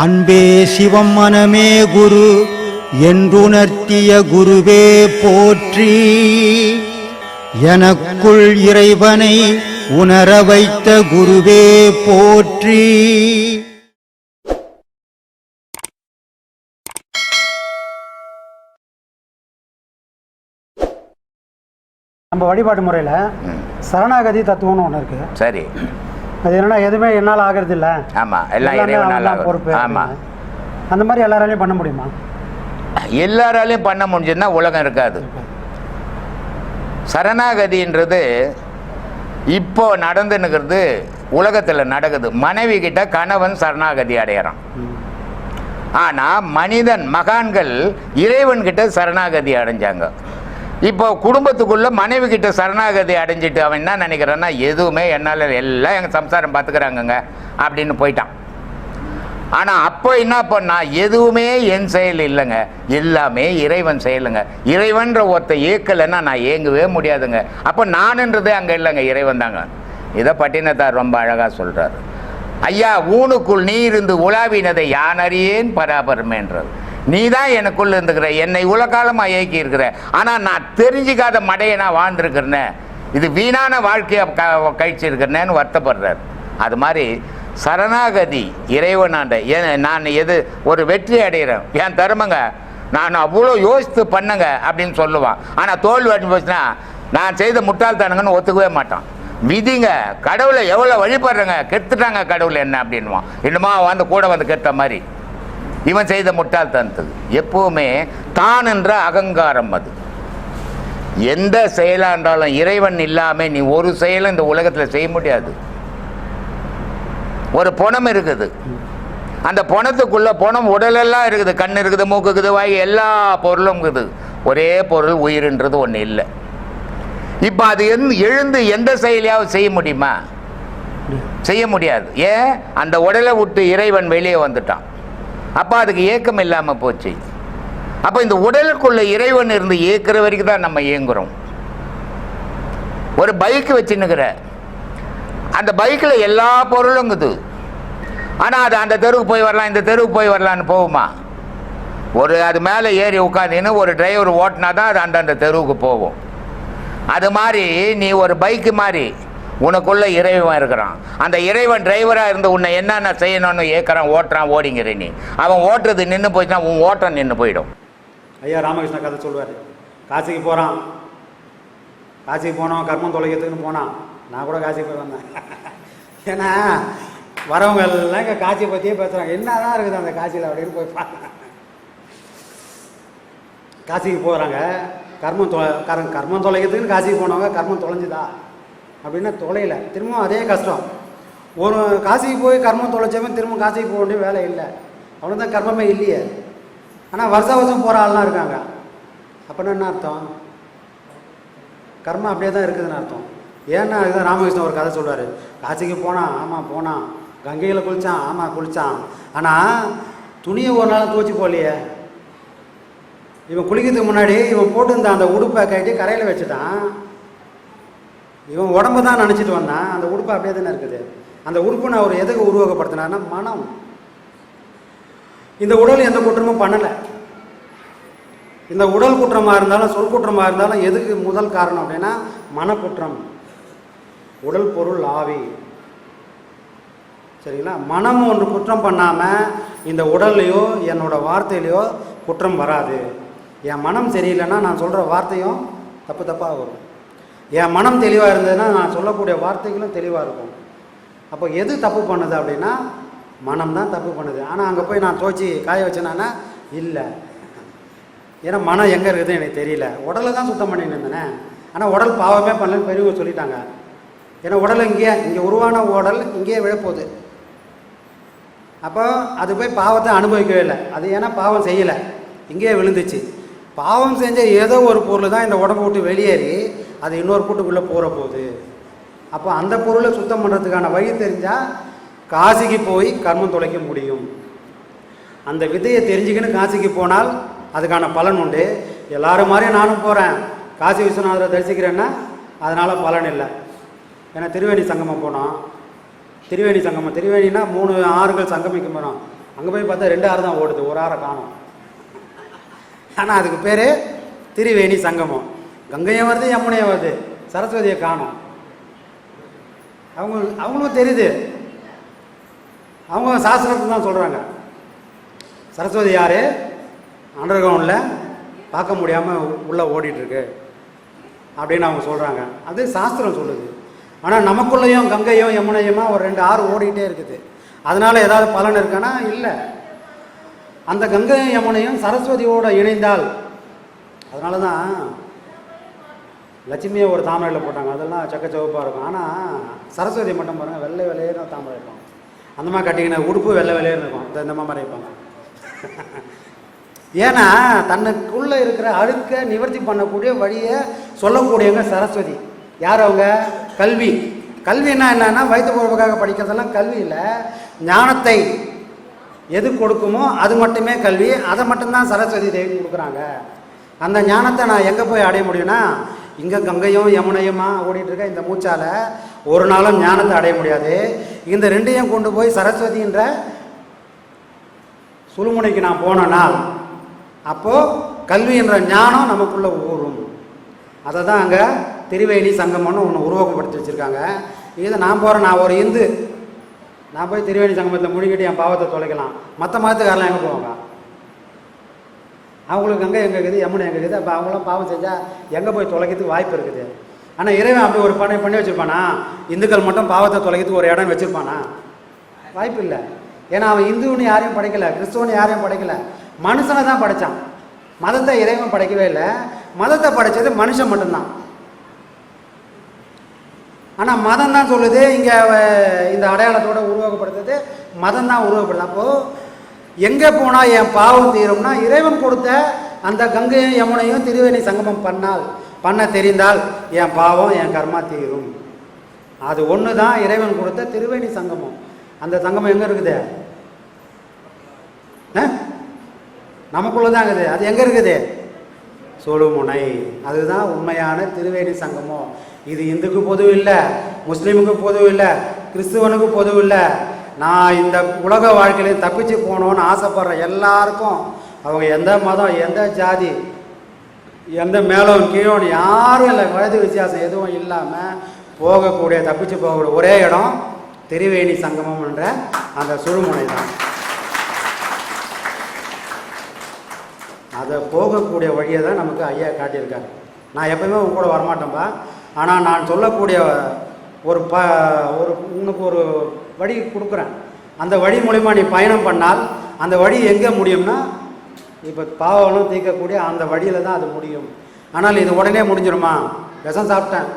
அன்பே சிவம் மனமே குரு என்றுணர்த்திய குருவே போற்றி எனக்குள் இறைவனை உணர வைத்த குருவே போற்றி நம்ம வழிபாட்டு முறையில். சரணாகதி தத்துவம்னு ஒன்று இருக்குது சரி. அது என்னன்னா எதுவுமே என்னால் ஆகிறது இல்லை ஆமா எல்லாம் இறைவனால. பொறுப்பு ஆமா. அப்படின்னு. அந்த மாதிரி எல்லாராலையும் பண்ண முடியுமா? எல்லாராலையும் பண்ண முடிஞ்சதுன்னா உலகம் இருக்காது. சரணாகதின்றது இப்போ நடந்துன்னுக்கிறது உலகத்தில் நடக்குது. மனைவி கிட்ட கணவன் சரணாகதி அடையறான். ஆனா மனிதன் மகான்கள் இறைவன் கிட்ட சரணாகதி அடைஞ்சாங்க. இப்போ குடும்பத்துக்குள்ள மனைவி கிட்ட சரணாகதி அடைஞ்சிட்டு அவன் என்ன நினைக்கிறான்னா எதுவுமே என்னால் எல்லாம் எங்கள் சம்சாரம் பார்த்துக்கிறாங்கங்க அப்படின்னு போயிட்டான். ஆனால் அப்போ என்ன பண்ணா எதுவுமே என் செயல் இல்லைங்க. எல்லாமே இறைவன் செயலுங்க. இறைவன்ற ஒருத்த இயக்கலைன்னா நான் இயங்கவே முடியாதுங்க. அப்போ நானுன்றதே அங்கே இல்லைங்க இறைவன் தாங்க. இதை பட்டினத்தார் ரொம்ப அழகாக சொல்கிறார் ஐயா ஊனுக்குள் நீ இருந்து உலாவினதை யானறியேன் பராபரமேன்றது. நீ தான் எனக்குள்ள இருந்துக்கிற என்னை உலகாலமாக இயக்கி இருக்கிற ஆனால் நான் தெரிஞ்சிக்காத மடையை நான் வாழ்ந்துருக்கிறேனே. இது வீணான வாழ்க்கையை க கழிச்சிருக்கிறேன்னு வருத்தப்படுறார். அது மாதிரி சரணாகதி இறைவனாண்ட ஏன் நான் எது ஒரு வெற்றி அடைகிறேன்? என் தருமங்க? நான் அவ்வளோ யோசித்து பண்ணுங்க அப்படின்னு சொல்லுவான். ஆனால் தோல்வி அடிஞ்சு போச்சுன்னா நான் செய்த முட்டாள்தானுங்கன்னு ஒத்துக்கவே மாட்டான். விதிங்க கடவுளை எவ்வளோ வழிபடுறேங்க? கெடுத்துட்டாங்க கடவுளை என்ன அப்படின்வான் இன்னுமா வந்து கூட வந்து கெட்ட மாதிரி. இவன் செய்த முட்டாள்தனத்துக்கு எப்பவுமே தான் என்ற அகங்காரம் அது. எந்த செயலாக இருந்தாலும் இறைவன் இல்லாமல் நீ ஒரு செயலும் இந்த உலகத்தில் செய்ய முடியாது. ஒரு புணம் இருக்குது. அந்த புணத்துக்குள்ள பணம் உடலெல்லாம் இருக்குது. கண் இருக்குது மூக்கு இருக்குது வாய் எல்லா பொருளும் இருக்குது. ஒரே பொருள் உயிர்ன்றது ஒன்று இல்லை. இப்போ அது எந் எழுந்து எந்த செயலையாவது செய்ய முடியுமா? செய்ய முடியாது. ஏன்? அந்த உடலை விட்டு இறைவன் வெளியே வந்துட்டான். அப்போ அதுக்கு ஏக்கம் இல்லாமல் போச்சு. அப்போ இந்த உடலுக்குள்ள இறைவன் இருந்து ஏக்கிற வரைக்கும் தான் நம்ம இயங்குகிறோம் ஒரு பைக்கு வச்சுன்னுக்கிற. அந்த பைக்கில் எல்லா பொருளும் இருக்குது. ஆனால் அது அந்த தெருவுக்கு போய் வரலாம் இந்த தெருவுக்கு போய் வரலான்னு போகுமா? ஒரு அது மேலே ஏறி உட்காந்துன்னு ஒரு டிரைவர் ஓட்டினா தான் அது அந்தந்த தெருவுக்கு போகும். அது மாதிரி நீ ஒரு பைக்கு மாதிரி உனக்குள்ள இறைவன் இருக்கிறான். அந்த இறைவன் டிரைவராக இருந்து உன்னை என்னென்ன செய்யணும்னு ஏற்கிறான் ஓட்டுறான் ஓடிங்கிற நீ. அவன் ஓட்டுறது நின்று போயிடுச்சுன்னா உன் ஓட்டம் நின்று போயிடும். ஐயா ராமகிருஷ்ண கதை சொல்லுவார். காசிக்கு போகிறான் காசிக்கு போனோம் கர்மம் தொலைக்கிறதுக்குன்னு போனான். நான் கூட காசிக்கு போய் வந்தேன். ஏன்னா வரவங்க எல்லாம் இங்கே காசியை பற்றியே பேசுகிறாங்க என்ன தான் இருக்குது அந்த காசியில் அப்படின்னு போய் பார்த்தேன் காசிக்கு போகிறாங்க கர்மம் தொலை கர்மம் தொலைக்கிறதுக்குன்னு காசிக்கு போனவங்க கர்மம் தொலைஞ்சுதா? அப்படின்னா தொலையில திரும்பவும் அதே கஷ்டம். ஒரு காசிக்கு போய் கர்மம் தொலைச்சவன் திரும்ப காசிக்கு போக வேண்டிய வேலை இல்லை. அவ்வளோதான் தான் கர்மமே இல்லையே. ஆனால் வருஷ வருஷம் போகிற ஆள்லாம் இருக்காங்க. அப்படின்னா என்ன அர்த்தம்? கர்மம் அப்படியே தான் இருக்குதுன்னு அர்த்தம். ஏன்னா அதுதான் ராமகிருஷ்ணன் ஒரு கதை சொல்வார் காசிக்கு போனான் ஆமாம் போனான் கங்கையில் குளித்தான் ஆமாம் குளித்தான் ஆனால் துணியை ஒரு நாள் துவச்சி போகலையே இவன் குளிக்கிறதுக்கு முன்னாடி இவன் போட்டிருந்த அந்த உடுப்பை கட்டி கரையில் வச்சுட்டான். இவன் உடம்பு தான் நினச்சிட்டு வந்தான். அந்த உடுப்பு அப்படியே தானே இருக்குது. அந்த உறுப்பு நான் அவர் எதுக்கு உருவகப்படுத்தினார்னா மனம். இந்த உடல் எந்த குற்றமும் பண்ணலை. இந்த உடல் குற்றமாக இருந்தாலும் சொல் குற்றமாக இருந்தாலும் எதுக்கு முதல் காரணம் அப்படின்னா மனக்குற்றம். உடல் பொருள் ஆவி. சரிங்களா? மனம் ஒன்று குற்றம் பண்ணாமல் இந்த உடல்லையோ என்னோடய வார்த்தையிலையோ குற்றம் வராது. என் மனம் சரியில்லைன்னா நான் சொல்கிற வார்த்தையும் தப்பு தப்பாக வரும். என் மனம் தெளிவாக இருந்ததுன்னா நான் சொல்லக்கூடிய வார்த்தைகளும் தெளிவாக இருக்கும். அப்போ எது தப்பு பண்ணுது அப்படின்னா மனம் தான் தப்பு பண்ணுது. ஆனால் அங்கே போய் நான் துவச்சி காய வச்சேனான்னா இல்லை. ஏன்னா மனம் எங்கே இருக்குதுன்னு எனக்கு தெரியல. உடலை தான் சுத்தம் பண்ணிட்டு இருந்தேனே. ஆனால் உடல் பாவமே பண்ணலன்னு பெரியவங்க சொல்லிட்டாங்க. ஏன்னா உடல் இங்கேயே இங்கே உருவான உடல் இங்கேயே விழப்போகுது. அப்போ அது போய் பாவத்தை அனுபவிக்கவே இல்லை. அது ஏன்னா பாவம் செய்யலை. இங்கேயே விழுந்துச்சு. பாவம் செஞ்ச ஏதோ ஒரு பொருள் தான் இந்த உடம்பு விட்டு வெளியேறி அது இன்னொரு கூட்டுக்குள்ளே போகிற போகுது அப்போ அந்த பொருளை சுத்தம் பண்ணுறதுக்கான வழி தெரிஞ்சால் காசிக்கு போய் கர்மம் தொலைக்க முடியும். அந்த விதையை தெரிஞ்சுக்கின்னு காசிக்கு போனால் அதுக்கான பலன் உண்டு. எல்லாரும் மாதிரியும் நானும் போகிறேன் காசி விஸ்வநாதரை தரிசிக்கிறேன்னா அதனால் பலன் இல்லை. ஏன்னா திருவேணி சங்கமம் போனோம். திருவேணி சங்கமம். திருவேணினா மூணு ஆறுகள் சங்கமிக்கும் போனோம். அங்கே போய் பார்த்தா ரெண்டு ஆறு தான் ஓடுது. ஒரு ஆறை காணும். ஆனால் அதுக்கு பேர் திருவேணி சங்கமம். கங்கையும் வருது யமுனையும் வருது. சரஸ்வதியை காணும். அவங்க அவங்களும் தெரியுது. அவங்க சாஸ்திரத்தை தான் சொல்கிறாங்க சரஸ்வதி யார்? அண்டர் கிரவுண்டில் பார்க்க முடியாமல் உள்ளே ஓடிட்டுருக்கு. அப்படின்னு அவங்க சொல்கிறாங்க அது சாஸ்திரம் சொல்லுது. ஆனால் நமக்குள்ளேயும் கங்கையும் யமுனையுமா ஒரு ரெண்டு ஆறு ஓடிக்கிட்டே இருக்குது. அதனால் ஏதாவது பலன் இருக்கானா? இல்லை. அந்த கங்கையும் யமுனையும் சரஸ்வதியோடு இணைந்தால் அதனால தான் லட்சுமியை ஒரு தாமரையில் போட்டாங்க. அதெல்லாம் சக்கச்சவப்பாக இருக்கும். ஆனால் சரஸ்வதி மட்டும் பாருங்கள் வெள்ளை வெள்ளையேன்னு தாமரை இருக்கும். அந்த மாதிரி கட்டிங்கன்னா உடுப்பு வெள்ளை வெள்ளையே இருக்கும். இந்த இந்த மாதிரி இருப்பாங்க ஏன்னா தன்னுக்குள்ளே இருக்கிற அழுக்க நிவர்த்தி பண்ணக்கூடிய வழியை சொல்லக்கூடியவங்க சரஸ்வதி. யார் அவங்க? கல்வி. கல்வின்னா என்னென்னா வயிற்றுப்பூர்வக்காக படிக்கிறதெல்லாம் கல்வி இல்லை. ஞானத்தை எது கொடுக்குமோ அது மட்டுமே கல்வி. அதை மட்டும்தான் சரஸ்வதி தேவி கொடுக்குறாங்க. அந்த ஞானத்தை நான் எங்கே போய் அடைய முடியும்னா இங்கே கங்கையும் யமுனையுமா ஓடிட்டு இருக்க இந்த மூச்சால ஒரு நாளும் ஞானத்தை அடைய முடியாது. இந்த ரெண்டையும் கொண்டு போய் சரஸ்வதின்ற சுழுமுனைக்கு நான் போன நாள் அப்போது கல்வி என்ற ஞானம் நமக்குள்ளே ஊறும். அதை தான் அங்கே திருவேணி சங்கம்னு ஒன்று உருவகப்படுத்தி வச்சுருக்காங்க. இதை நான் போகிறேன் நான் ஒரு இந்து. நான் போய் திருவேணி சங்கமத்தில் முடிக்கிட்டு என் பாவத்தை தொலைக்கலாம். மற்ற மதத்துக்காரெல்லாம் எங்கே போவாங்க? அவங்களுக்கு கங்கை எங்கே இருக்குது யமுனை எங்கே இருக்குது அப்போ அவங்களாம் பாவம் செஞ்சால் எங்கே போய் தொலைக்கிறதுக்கு வாய்ப்பு இருக்குது? ஆனால் இறைவன் அப்படி ஒரு பணம் பண்ணி வச்சுருப்பானா? இந்துக்கள் மட்டும் பாவத்தை தொலைக்கிறதுக்கு ஒரு இடம் வச்சுருப்பானா? வாய்ப்பு இல்லை. ஏன்னா அவன் இந்துன்னு யாரையும் படைக்கலை கிறிஸ்துவனு யாரையும் படைக்கலை. மனுஷனை தான் படைத்தான் மதத்தை இறைவன் படைக்கவே இல்லை. மதத்தை படைச்சது மனுஷன் மட்டும்தான். ஆனால் மதம் தான் சொல்லுது இங்கே இந்த அடையாளத்தோட உருவகப்படுத்துறது மதம் தான் உருவப்படுது அப்போது எங்கே போனால் என் பாவம் தீரும்னா இறைவன் கொடுத்த அந்த கங்கையும் யமுனையும் திருவேணி சங்கமம் பண்ணால் பண்ண தெரிந்தால் என் பாவம் என் கர்மா தீரும். அது ஒன்று தான் இறைவன் கொடுத்த திருவேணி சங்கமம். அந்த சங்கமம் எங்கே இருக்குது? ஆ? நமக்குள்ள தான் இருக்குது. அது எங்கே இருக்குது? சுழுமுனை. அதுதான் உண்மையான திருவேணி சங்கமம். இது இந்துக்கு பொதுவும் இல்லை முஸ்லீமுக்கு பொதுவும் இல்லை கிறிஸ்துவனுக்கு பொதுவும் இல்லை நான் இந்த உலக வாழ்க்கையில தப்பிச்சு போகணுன்னு ஆசைப்படுற எல்லாருக்கும் அவங்க எந்த மதம் எந்த ஜாதி எந்த மேலும் கீழும் யாரும் இல்லை. வயது வித்தியாசம் எதுவும் இல்லாமல் போகக்கூடிய தப்பிச்சு போகக்கூடிய ஒரே இடம் திருவேணி சங்கமம் என்ற அந்த சுழுமுனை தான். அதை போகக்கூடிய வழியை தான் நமக்கு ஐயா காட்டியிருக்காரு. நான் எப்பயுமே உங்க கூட வரமாட்டேன்பா. ஆனால் நான் சொல்லக்கூடிய ஒரு ப ஒரு உனக்கு ஒரு வழி கொடுக்குறேன். அந்த வழி மூலிமா நீ பயணம் பண்ணால் அந்த வழி எங்கே முடியும்னா இப்போ பாவம்லாம் தீர்க்கக்கூடிய அந்த வழியில் தான் அது முடியும். ஆனால் இது உடனே முடிஞ்சிருமா? விஷம் சாப்பிட்டேன்.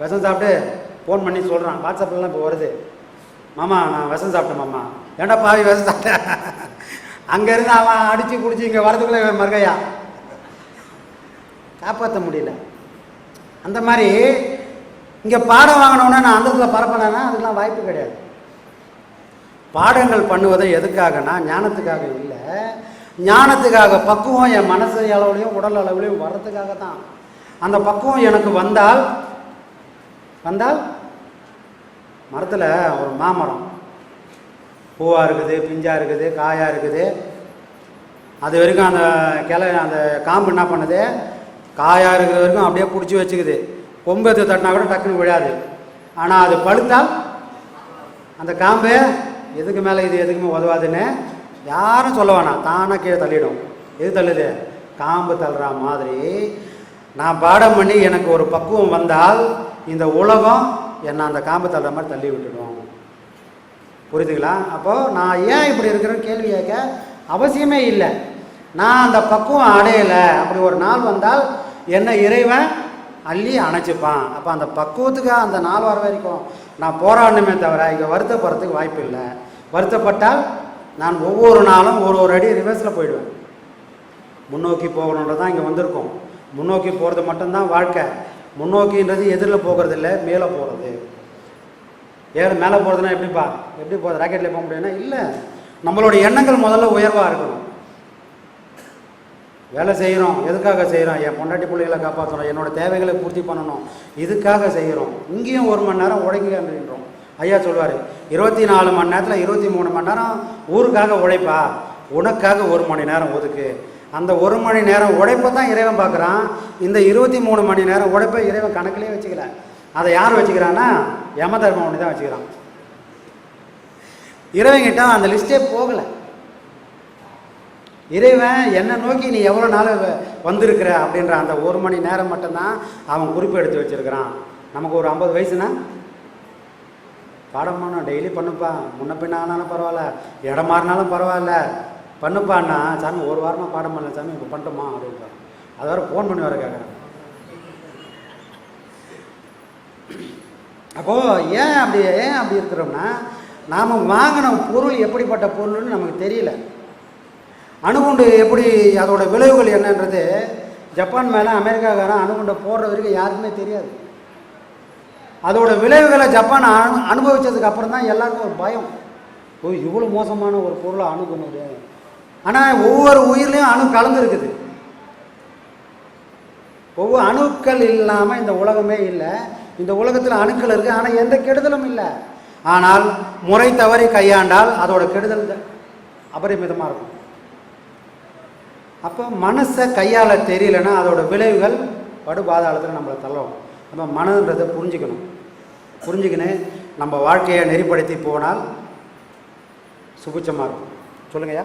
விஷம் சாப்பிட்டு ஃபோன் பண்ணி சொல்கிறான் வாட்ஸ்அப்லலாம் இப்போ வருது. மாமா நான் விஷம் சாப்பிட்டேன் மாமா. ஏன்டா பாவி விஷம் சாப்பிட்டேன் அங்கேருந்து அவன் அடித்து குடிச்சு இங்கே வரதுக்குள்ளே இவன் மறுகையா காப்பாற்ற முடியல. அந்த மாதிரி இங்கே பாடம் வாங்கினோன்னே நான் அந்தத்தில் பரப்பினேன்னா அதுக்கெலாம் வாய்ப்பு கிடையாது. பாடங்கள் பண்ணுவது எதுக்காகனா ஞானத்துக்காக இல்லை. ஞானத்துக்காக பக்குவம் என் மனசு அளவுலையும் உடல் அளவுலையும் வர்றதுக்காக தான். அந்த பக்குவம் எனக்கு வந்தால் வந்தால் மரத்தில் ஒரு மாமரம். பூவாக இருக்குது பிஞ்சாக இருக்குது காயாக இருக்குது. அது வரைக்கும் அந்த கிளை அந்த காம்பு என்ன பண்ணுது? காயாக இருக்கிற வரைக்கும் அப்படியே பிடிச்சி வச்சுக்குது. கொம்பு எடுத்து தட்டினா கூட டக்குன்னு விழாது. ஆனால் அது பழுத்தால் அந்த காம்பு எதுக்கு மேலே இது எதுக்குமே உதவாதுன்னு யாரும் சொல்ல வேணாம். தானாக கீழே தள்ளிடும். எது தள்ளுது? காம்பு தள்ளுற மாதிரி. நான் பாடம் பண்ணி எனக்கு ஒரு பக்குவம் வந்தால் இந்த உலகம் என்னை அந்த காம்பு தள்ளுற மாதிரி தள்ளி விட்டுடும். புரியுதுங்களா? அப்போது நான் ஏன் இப்படி இருக்கிறேன்னு கேள்வி கேட்க அவசியமே இல்லை. நான் அந்த பக்குவம் அடையலை. அப்படி ஒரு நாள் வந்தால் என்னை இறைவன் அள்ளி அணைச்சிப்பான். அப்போ அந்த பக்குவத்துக்கு அந்த நாள் வர வரைக்கும் நான் போராடணுமே தவிர இங்கே வருத்தப்படுறதுக்கு வாய்ப்பு இல்லை. வருத்தப்பட்டால் நான் ஒவ்வொரு நாளும் ஒரு ஒரு அடி ரிவர்ஸில் போயிடுவேன். முன்னோக்கி போகணுன்றது தான் இங்கே வந்திருக்கோம். முன்னோக்கி போகிறது மட்டும்தான் வாழ்க்கை. முன்னோக்கின்றது எதிரில் போகிறது இல்லை மேலே போகிறது ஏறு மேலே போகிறதுனா எப்படிப்பா? எப்படி போகிறது ராக்கெட்டில் போக முடியும்னா இல்லை. நம்மளுடைய எண்ணங்கள் முதல்ல உயர்வாக இருக்கணும். வேலை செய்கிறோம் எதுக்காக செய்கிறோம் என் பொண்டாட்டி பிள்ளைகளை காப்பாற்றணும் என்னோட தேவைகளை பூர்த்தி பண்ணணும். இதுக்காக செய்கிறோம் இங்கேயும் ஒரு மணி நேரம் உழைங்க அப்படின்றோம். ஐயா சொல்வார் இருபத்தி நாலு மணி நேரத்தில் இருபத்தி மூணு மணி நேரம் ஊருக்காக உழைப்பா? உனக்காக ஒரு மணி நேரம் ஒதுக்கு. அந்த ஒரு மணி நேரம் உழைப்பை தான் இறைவன் பார்க்குறான். இந்த இருபத்தி மூணு மணி நேரம் உழைப்பை இறைவன் கணக்கிலே வச்சுக்கல. அதை யார் வச்சுக்கிறான்னா யம தர்மம் தான் வச்சுக்கிறான். இறைவன்கிட்ட அந்த லிஸ்ட்டே போகலை. இறைவன் என்னை நோக்கி நீ எவ்வளோ நாள் வந்திருக்கிற அப்படின்ற அந்த ஒரு மணி நேரம் மட்டும்தான் அவன் குறிப்பு எடுத்து வச்சிருக்கிறான். நமக்கு ஒரு ஐம்பது வயசுனா? பாடம் பண்ணும் டெய்லி பண்ணுப்பா. முன்ன பின்ன ஆனாலும் பரவாயில்ல. இடம் மாறினாலும் பரவாயில்ல. பண்ணுப்பான்னா சாமி ஒரு வாரமாக பாடம் பண்ணல சாமி இப்போ பண்ணிட்டோமா அப்படின்றார் அது வர ஃபோன் பண்ணி வர கேட்குறேன் அப்போது ஏன் அப்படி ஏன் அப்படி இருக்கிறோம்னா நாம் வாங்கின பொருள் எப்படிப்பட்ட பொருள்னு நமக்கு தெரியல. அணுகுண்டு எப்படி அதோட விளைவுகள் என்னன்றது ஜப்பான் மேலே அமெரிக்காக்காரன் அணுகுண்டை போடுற வரைக்கும் யாருக்குமே தெரியாது. அதோட விளைவுகளை ஜப்பான் அனு அனுபவித்ததுக்கு அப்புறம் தான் எல்லாருக்கும் ஒரு பயம். ஓ இவ்வளோ மோசமான ஒரு பொருளை அணுகுனது. ஆனால் ஒவ்வொரு உயிர்லேயும் அணு கலந்துருக்குது ஒவ்வொரு அணுக்கள் இல்லாமல் இந்த உலகமே இல்லை. இந்த உலகத்தில் அணுக்கள் இருக்குது ஆனால் எந்த கெடுதலும் இல்லை. ஆனால் முறை தவறி கையாண்டால் அதோட கெடுதல் அபரிமிதமாக இருக்கும். அப்போ மனசை கையால் தெரியலன்னா அதோட விளைவுகள் படுபாதாளத்தில் நம்மளை தள்ளும். நம்ம மனதுன்றதை புரிஞ்சுக்கணும். புரிஞ்சுக்கின்னு நம்ம வாழ்க்கையை நெறிப்படுத்தி போனால் சுபிச்சமாக இருக்கும். சொல்லுங்கய்யா.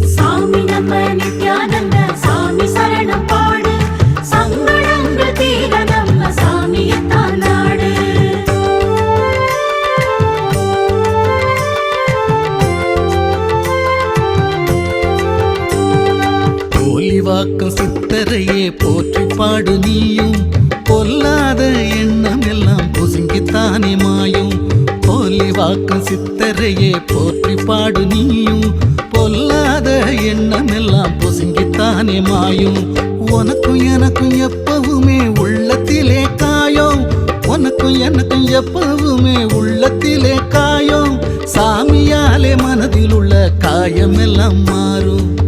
சாமி சித்தரையே போற்றி பாடு நீயும். பொல்லாத எண்ணம் எல்லாம் புசுங்கித்தானே மாயும். போலி போலிவாக்கம் சித்தரையே போற்றி பாடு நீயும். மாயும். உனக்கும் எனக்கும் எப்பவுமே உள்ளத்திலே காயம். உனக்கும் எனக்கும் எப்பவுமே உள்ளத்திலே காயம். சாமியாலே மனதில் உள்ள காயம் எல்லாம் மாறும்.